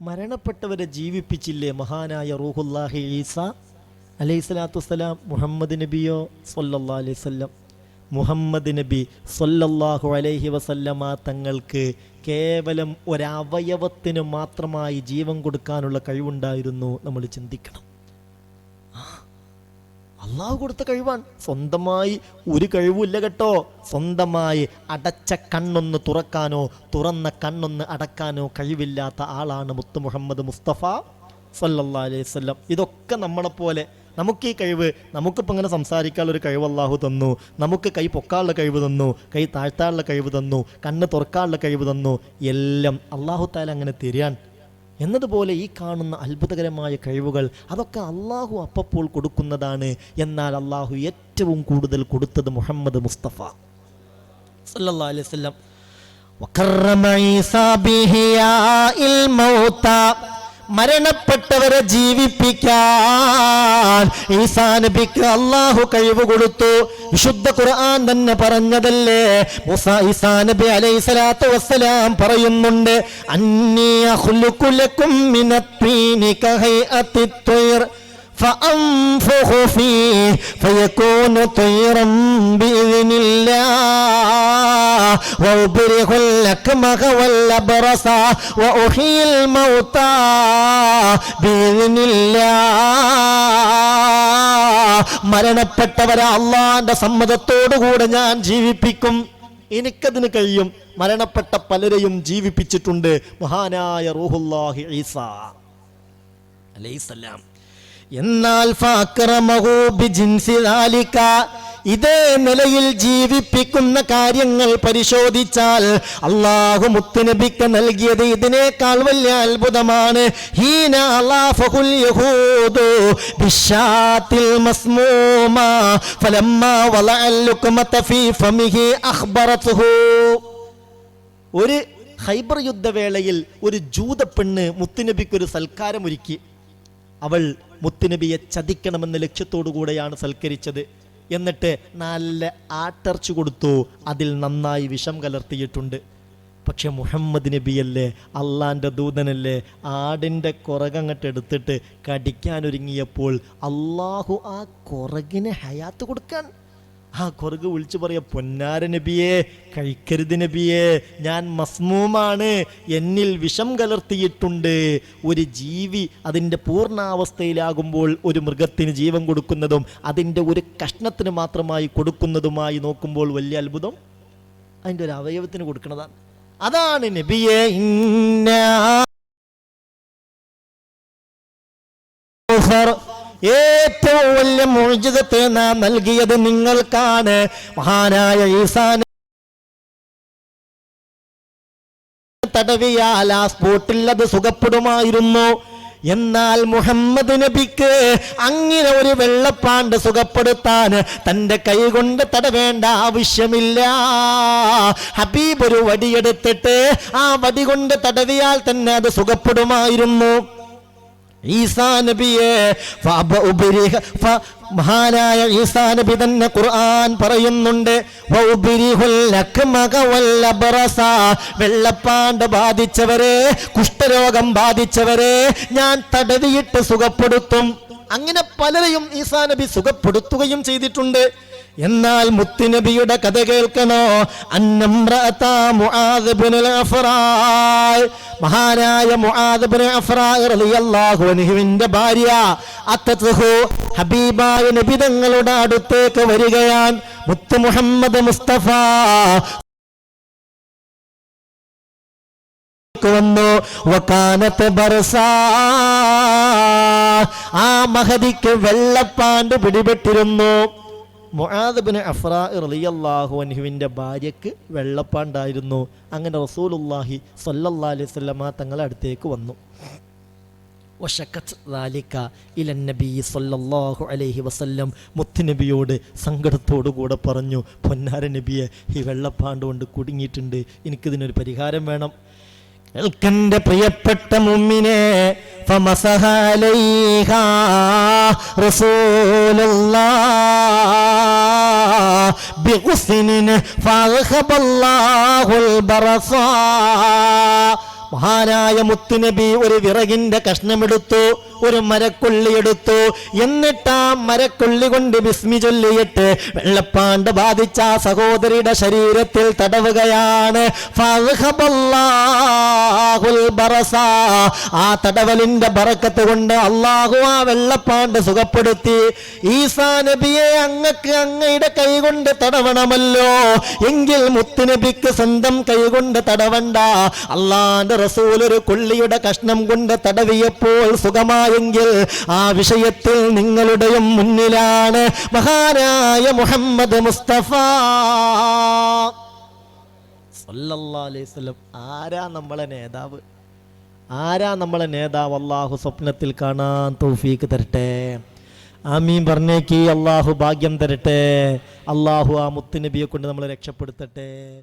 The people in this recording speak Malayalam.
മരണപ്പെട്ടവരെ ജീവിപ്പിച്ചില്ലേ മഹാനായ റൂഹുല്ലാഹി ഈസ? അലൈഹി സ്വലാത്തു വസ്സലാം മുഹമ്മദ് നബിയോ സൊല്ലാ അലൈവല്ലം മുഹമ്മദ് നബി സൊല്ലാഹു അലൈഹി വസല്ലമ തങ്ങൾക്ക് കേവലം ഒരവയവത്തിന് മാത്രമായി ജീവൻ കൊടുക്കാനുള്ള കഴിവുണ്ടായിരുന്നു നമ്മൾ ചിന്തിക്കണം. അള്ളാഹു കൊടുത്ത കഴിവാണ്. സ്വന്തമായി ഒരു കഴിവുമില്ല കേട്ടോ. സ്വന്തമായി അടച്ച കണ്ണൊന്ന് തുറക്കാനോ തുറന്ന കണ്ണൊന്ന് അടക്കാനോ കഴിവില്ലാത്ത ആളാണ് മുത്തു മുഹമ്മദ് മുസ്തഫ സല്ലല്ലാ അലൈഹി വസല്ലം. ഇതൊക്കെ നമ്മളെപ്പോലെ നമുക്ക് ഈ കഴിവ് നമുക്കിപ്പോൾ ഇങ്ങനെ സംസാരിക്കാനുള്ള ഒരു കഴിവ് അള്ളാഹു തന്നു നമുക്ക് കൈ പൊക്കാനുള്ള കഴിവ് തന്നു കൈ താഴ്ത്താനുള്ള കഴിവ് തന്നു കണ്ണ് തുറക്കാനുള്ള കഴിവ് തന്നു എല്ലാം അള്ളാഹു താല അങ്ങനെ തരാൻ. എന്നതുപോലെ ഈ കാണുന്ന അത്ഭുതകരമായ കഴിവുകൾ അതൊക്കെ അള്ളാഹു അപ്പപ്പോൾ കൊടുക്കുന്നതാണ്. എന്നാൽ അള്ളാഹു ഏറ്റവും കൂടുതൽ കൊടുത്തത് മുഹമ്മദ് മുസ്തഫ ബിഹിയാഇൽ മൗത മരണപ്പെട്ടവരെ ജീവിപ്പിക്കാൻ അള്ളാഹു കഴിവ് കൊടുത്തു. വിശുദ്ധ ഖുർആൻ തന്നെ പറഞ്ഞതല്ലേ? വസ്സലാം പറയുന്നുണ്ട് അഖ്ലുഖു ലക്കും മിനത്തീനി കഹൈഅത്തി ത്വയ്ർ فأنفخ فيه فيكون طيرا بإذن الله وأبرئ الأكمه والأبرص وأحيي الموتى بإذن الله മരണപ്പെട്ടവരെ അള്ളാന്റെ സമ്മതത്തോടുകൂടെ ഞാൻ ജീവിപ്പിക്കും എനിക്കതിന് കഴിയും മരണപ്പെട്ട പലരെയും ജീവിപ്പിച്ചിട്ടുണ്ട് മഹാനായ റൂഹുല്ലാഹി ഈസ അലൈസലാം എന്നാൽ ഇതേ നിലയിൽ ജീവിപ്പിക്കുന്ന കാര്യങ്ങൾ പരിശോധിച്ചാൽ അള്ളാഹു മുത്തുനബിക്ക് നൽകിയത് ഇതിനേക്കാൾ വലിയ അത്ഭുതമാണ്. വലഅൽ ഒരു ഹൈബർ യുദ്ധവേളയിൽ ഒരു ജൂത പെണ്ണ് മുത്തുനബിക്ക് ഒരു സൽക്കാരം ഒരുക്കി അവൾ മുത്തുനബിയെ ചതിക്കണമെന്ന ലക്ഷ്യത്തോടു കൂടെയാണ് സൽക്കരിച്ചത്. എന്നിട്ട് നല്ല ആട്ടർച്ചു കൊടുത്തു. അതിൽ നന്നായി വിഷം കലർത്തിയിട്ടുണ്ട്. പക്ഷെ മുഹമ്മദ് നബിയല്ലേ അള്ളാന്റെ ദൂതനല്ലേ ആടിന്റെ കുറകങ്ങട്ട് എടുത്തിട്ട് കടിക്കാനൊരുങ്ങിയപ്പോൾ അള്ളാഹു ആ കുറകിന് ഹയാത്ത് കൊടുക്കാൻ ആ കുറുക് വിളിച്ചു പറയാ പൊന്നാര നബിയെ കഴിക്കരുത് നബിയെ ഞാൻ മസ്മൂമാണ് എന്നിൽ വിഷം കലർത്തിയിട്ടുണ്ട്. ഒരു ജീവി അതിന്റെ പൂർണാവസ്ഥയിലാകുമ്പോൾ ഒരു മൃഗത്തിന് ജീവൻ കൊടുക്കുന്നതും അതിന്റെ ഒരു കഷ്ണത്തിന് മാത്രമായി കൊടുക്കുന്നതുമായി നോക്കുമ്പോൾ വലിയ അത്ഭുതം. അതിന്റെ ഒരു അവയവത്തിന് കൊടുക്കുന്നതാണ്. അതാണ് നബിയെ ഇന്ന ഏറ്റവും വലിയ മോചിതത്തെ നാം നൽകിയത് നിങ്ങൾക്കാണ്. മഹാനായ ഈസാൻ തടവിയാൽ ആ സ്പോട്ടിൽ അത് സുഖപ്പെടുമായിരുന്നു. എന്നാൽ മുഹമ്മദ് നബിക്ക് അങ്ങനെ ഒരു വെള്ളപ്പാണ്ട് സുഖപ്പെടുത്താൻ തന്റെ കൈകൊണ്ട് തടവേണ്ട ആവശ്യമില്ല. ഹബീബ് ഒരു വടിയെടുത്തിട്ട് ആ വടി കൊണ്ട് തടവിയാൽ തന്നെ അത് സുഖപ്പെടുമായിരുന്നു. ഈസാ നബിയെ മഹാനായ ഈസാ നബി തന്നെ ഖുർആൻ പറയുന്നുണ്ട്. വെള്ളപ്പാണ്ട് ബാധിച്ചവരെ കുഷ്ഠരോഗം ബാധിച്ചവരെ ഞാൻ തടവിയിട്ട് സുഖപ്പെടുത്തും. അങ്ങനെ പലരെയും ഈസാ നബി സുഖപ്പെടുത്തുകയും ചെയ്തിട്ടുണ്ട്. എന്നാൽ മുത്തുനബിയുടെ കഥ കേൾക്കണോ? മഹാനായ ഭാര്യ ഹബീബായ നബി തങ്ങളുടെ അടുത്തേക്ക് വരികയാൻ മുത്തു മുഹമ്മദ് മുസ്തഫ വന്നു. വക്കാനത്ത് ആ മഹതിക്ക് വെള്ളപ്പാണ്ട് പിടിപെട്ടിരുന്നു. മൊഹാദബിന് അഫ്ര റലിയല്ലാഹു അൻഹുവിന്റെ ഭാര്യയ്ക്ക് വെള്ളപ്പാണ്ടായിരുന്നു. അങ്ങനെ റസൂലുല്ലാഹി സല്ലല്ലാ അലൈഹി സ്വല്ലമ്മ തങ്ങളെ അടുത്തേക്ക് വന്നു. ബിയോട് ലാലിക്ക അലൈഹി വസല്ലം സങ്കടത്തോടു കൂടെ പറഞ്ഞു പൊന്നാര നബിയെ ഈ വെള്ളപ്പാണ്ട് കൊണ്ട് കുടുങ്ങിയിട്ടുണ്ട്. എനിക്കിതിനൊരു പരിഹാരം വേണം. കേൾക്കന്റെ പ്രിയപ്പെട്ട മുമ്മിനെ ബിഹുസിനിന് ഫഹബല്ലാഹുൽ മഹാനായ മുത്തുനബി ഒരു വിറകിന്റെ കഷ്ണമെടുത്തു ഒരു മരക്കുള്ളി എടുത്തു. എന്നിട്ട് ആ മരക്കുള്ളി കൊണ്ട് ബിസ്മി ചൊല്ലിയിട്ട് വെള്ളപ്പാണ്ട് ബാധിച്ച ആ സഹോദരിയുടെ ശരീരത്തിൽ തടവുകയാണ്. ആ തടവലിന്റെ ബറക്കത്ത് കൊണ്ട് അള്ളാഹു ആ വെള്ളപ്പാണ്ട് സുഖപ്പെടുത്തി. ഈസാ നബിയെ അങ്ങക്ക് അങ്ങയുടെ കൈകൊണ്ട് തടവണമല്ലോ. എങ്കിൽ മുത്തുനബിക്ക് സ്വന്തം കൈകൊണ്ട് തടവണ്ട. അള്ളാന്റെ റസൂൽ ഒരു കൊള്ളിയുടെ കഷ്ണം കൊണ്ട് തടവിയപ്പോൾ സുഖമായെങ്കിൽ ആ വിഷയത്തിൽ നിങ്ങളുടെയും മുന്നിലാണ് മഹാനായ മുഹമ്മദ് മുസ്തഫ. ആരാ നമ്മളെ നേതാവ്? ആരാ നമ്മളെ നേതാവ്? അള്ളാഹു സ്വപ്നത്തിൽ കാണാൻ തൗഫീക്ക് തരട്ടെ. ആമീൻ പറഞ്ഞേക്ക്. അള്ളാഹു ഭാഗ്യം തരട്ടെ. അള്ളാഹു ആ മുത്തുനബിയെ കൊണ്ട് നമ്മളെ രക്ഷപ്പെടുത്തട്ടെ.